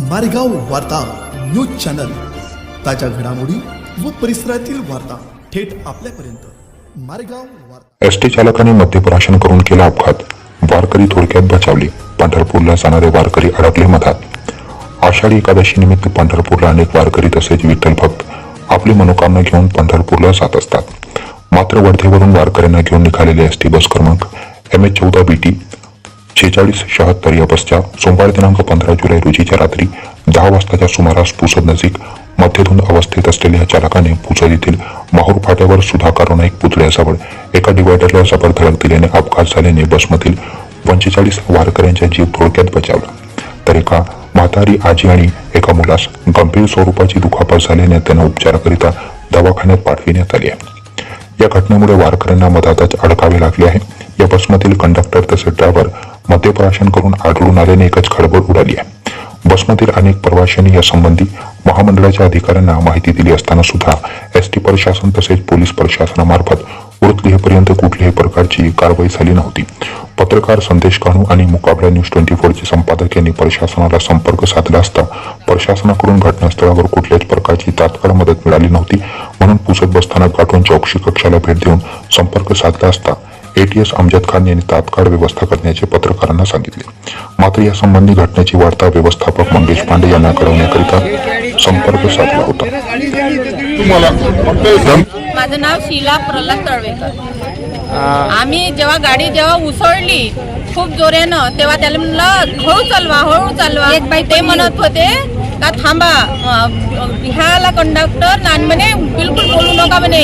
मारेगाव वार्ता news channel. ताज्या घडामोडी व परिसरातील वार्ता थेट आपल्यापर्यंत. मारेगाव वार्ता. एस टी चालकाने मद्यप्राशन करून केला अपघात. वारकरी थोडक्यात बचावली. पंढरपूरला जाणारे वारकरी अडकले मधात. आषाढी एकादशी निमित्त पंढरपूरला अनेक वारकरी तसेच विठ्ठल भक्त आपली मनोकामना घेऊन पंढरपूरला जात असतात. मात्र वर्धेवरून वारकऱ्यांना घेऊन निघालेले एस टी बस क्रमांक एम एच चौदा बी टी शेचाळीस शहात्तर या बसच्या सोमवार दिनांक पंधरा जुलै रोजीच्या रात्री दहा वाजताच्या सुमारास पुसद नजीक मध्यधुंद अवस्थेत असलेल्या चालकाने पुसद येथील माहूर फाट्यावर सुधाकर नाईक पुतळ्याजवळ एका डिव्हायडरला जबर धडक दिल्याने अपघात झाल्याने बसमधील पंचेचाळीस वारकऱ्यांचा जीव थोडक्यात बचावला. तर एका म्हातारी आजी आणि एका मुलास गंभीर स्वरूपाची दुखापत झाल्याने त्यांना उपचाराकरिता दवाखान्यात पाठविण्यात आले आहे. या घटनेमुळे वारकऱ्यांना मधातच अडकावे लागले आहे. या बसमधील कंडक्टर तसेच ड्रायव्हर मद्यप्राशन करून आढळून आल्याने एकच खळबळ उडाली आहे. बसमधील अनेक प्रवाशांनी यासंबंधी महामंडळाच्या अधिकाऱ्यांना माहिती दिली असताना सुद्धा एस टी प्रशासन तसेच पोलीस प्रशासनामार्फत वृत्तलेपर्यंत कुठल्याही प्रकारची कारवाई झाली नव्हती. पत्रकार संदेश कानू आणि मुकाबला न्यूज ट्वेंटी फोरचे संपादक यांनी प्रशासनाला संपर्क साधला असता प्रशासनाकडून घटनास्थळावर कुठल्याच प्रकारची तात्काळ मदत मिळाली नव्हती. म्हणून पुसत बसस्थानक गाठून चौकशी कक्षाला भेट देऊन संपर्क साधला असता एटीएस अमजद खान यांनी तात्काळ व्यवस्था करण्याचे पत्रकारांना सांगितले. मात्र यासंबंधी घटनेची वार्ता व्यवस्थापक मंगेश पांडे यांना कळवण्याकरिता संपर्क साधला होता. माझं नाव शीला प्रल्हाद तळवेकर. आम्ही जेव्हा गाडी जेव्हा उसळली खूप जोऱ्यानं तेव्हा त्याला म्हणलं हळू चालवा हळू चालवा. ते म्हणत होते का थांबा ह्याला कंडक्टर म्हणे बिलकुल बोलू नका म्हणे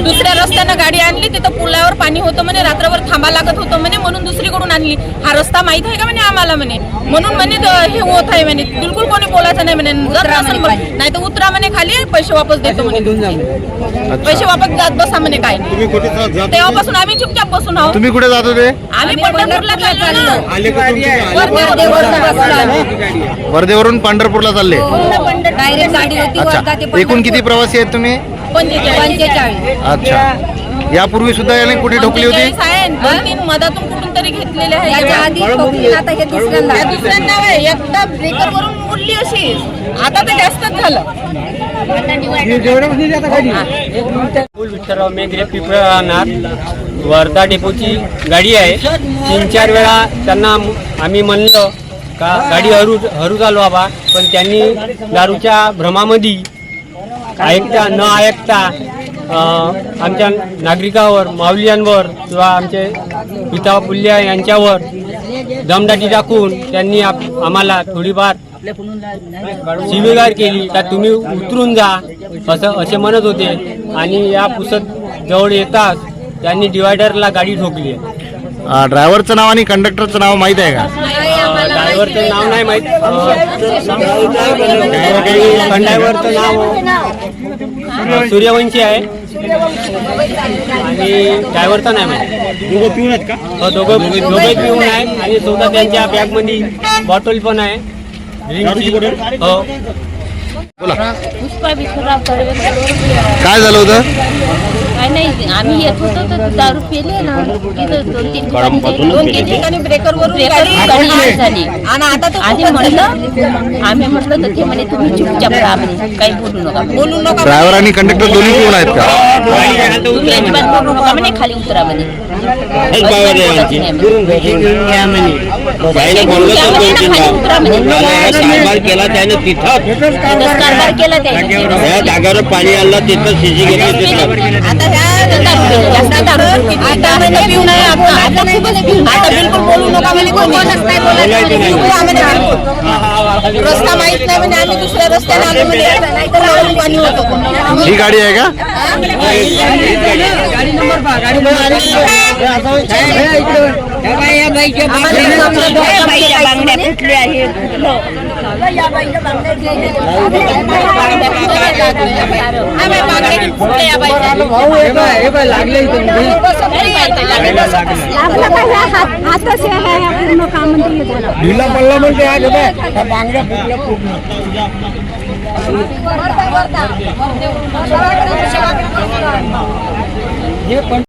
दुसऱ्या रस्त्यानं गाडी आणली तिथं पुलावर पाणी होतं म्हणे रात्रभर थांबा लागत होतं म्हणे म्हणून दुसरीकडून आणली. हा रस्ता माहीत आहे का म्हणे आम्हाला म्हणे? म्हणून म्हणे हे होत आहे म्हणे. बिलकुल कोणी बोलायचं नाही म्हणे. जर नाही तर उतरा म्हणे खाली पैसे वापस देतो म्हणे. पैसे वापस जात बसा म्हणे काय. नाही तुम्ही कुठे जात जात तेव्हापासून आम्ही चुपचाप बसून आहोत. तुम्ही कुठे जात होते? आम्ही पंढरपूरला चाललो वर्धेवरून पंढरपूरला चालले. डायरेक्ट गाडी होती अच्छा. एकूण किती प्रवासी आहेत तुम्ही? पंचेचाळीस. अच्छा. यापूर्वी सुद्धा याने कुठे ठोकली होती? आहे मधातून कुठून तरी घेतलेले आहे. या दुसऱ्यांदा. आहे. एकदा ब्रेकर वरून उडली अशी. आता तर जास्तच झालं. फुल विठ्ठलराव मेघरे पिपळा राहणार वर्धा डेपोची गाडी आहे. तीन चार वेळा त्यांना आम्ही म्हणलं का गाडी हरू हरू चालवावा पण त्यांनी दारूच्या भ्रमामध्ये ऐकता न ऐकता आमच्या नागरिकावर माऊलियांवर किंवा आमचे पिता पुल्या यांच्यावर दमदाटी टाकून त्यांनी आप आम्हाला थोडीफार शिवीगाळ केली. का तुम्ही उतरून जा असं असे म्हणत होते. आणि या पुसत जवळ येताच त्यांनी डिवायडरला गाडी ठोकली. ड्रायव्हरचं नाव आणि कंडक्टरचं नाव माहीत आहे का? ड्रायव्हरचं नाव नाही माहीत. ड्रायव्हरचं नाव. सूर्यवंशी आहे. आणि ड्रायव्हरचं नाही माहीत. दोघं पिऊन आहेत का? हो, दोघं दोघे पिऊन आहे आणि स्वतः त्यांच्या बॅगमध्ये बॉटल पण आहे. बॉटल? हो. काय झालं होतं? काय नाही आम्ही येत होतो तर दारू पेले ना. तिथं दोन तीन ठिकाणी दोन तीन ठिकाणी ब्रेकर वरून ब्रेकर गाडी गाडी झाली. आणि आता तर आधी म्हटलं आम्ही म्हटलं तर ते म्हणे तुम्ही चुपचाप राहा म्हणे. काही बोलू नका. बोलू नका ड्रायव्हर आणि कंडक्टर दोन्ही पिऊन आहेत का? तुम्ही अजिबात बोलू नका म्हणे खाली उतरा म्हणे. बोलायचं नाही म्हणे. ते घेऊन कारभार केला त्याने तिथं जागेवर पाणी आणलं तिथं शिजी घेतली तिथं आता खूपच आता बिलकुल आम्हाला बिलकुल. रस्ता माहीत नाही म्हणजे आम्ही दुसऱ्या रस्त्याने आलो म्हणजे नाही तर लावून पाणी होतं ही गाडी आहे का? या. ढिला पडला म्हणजे आज बांगड्या फुटल्या पूर्ण. वरता, वरता.